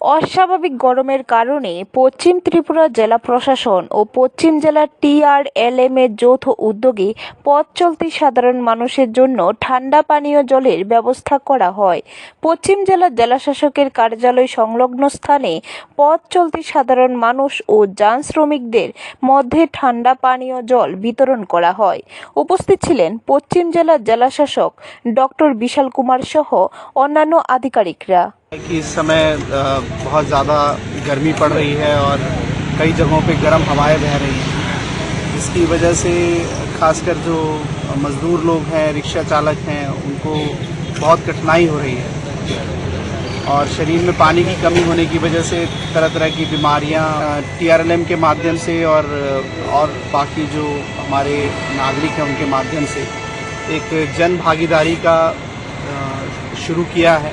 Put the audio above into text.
অস্বাভাবিক গরমের কারণে পশ্চিম ত্রিপুরা জেলা প্রশাসন ও পশ্চিম জেলার টিআরএলএম এর যৌথ উদ্যোগে পথ চলতি সাধারণ মানুষের জন্য ঠান্ডা পানীয় জলের ব্যবস্থা করা হয়। পশ্চিম জেলার জেলাশাসকের কার্যালয় সংলগ্ন স্থানে পথ চলতি সাধারণ মানুষ ও যান শ্রমিকদের মধ্যে ঠান্ডা পানীয় জল বিতরণ করা হয়। উপস্থিত ছিলেন পশ্চিম জেলার জেলাশাসক ডক্টর বিশাল কুমার সহ অন্যান্য আধিকারিকরা। कि इस समय बहुत ज़्यादा गर्मी पड़ रही है और कई जगहों पे गर्म हवाएँ बह रही हैं। जिसकी वजह से खासकर जो मज़दूर लोग हैं, रिक्शा चालक हैं, उनको बहुत कठिनाई हो रही है। और शरीर में पानी की कमी होने की वजह से तरह तरह की बीमारियाँ टीआरएलएम के माध्यम से और और बाकी जो हमारे नागरिक हैं, उनके माध्यम से एक जन भागीदारी का शुरू किया है।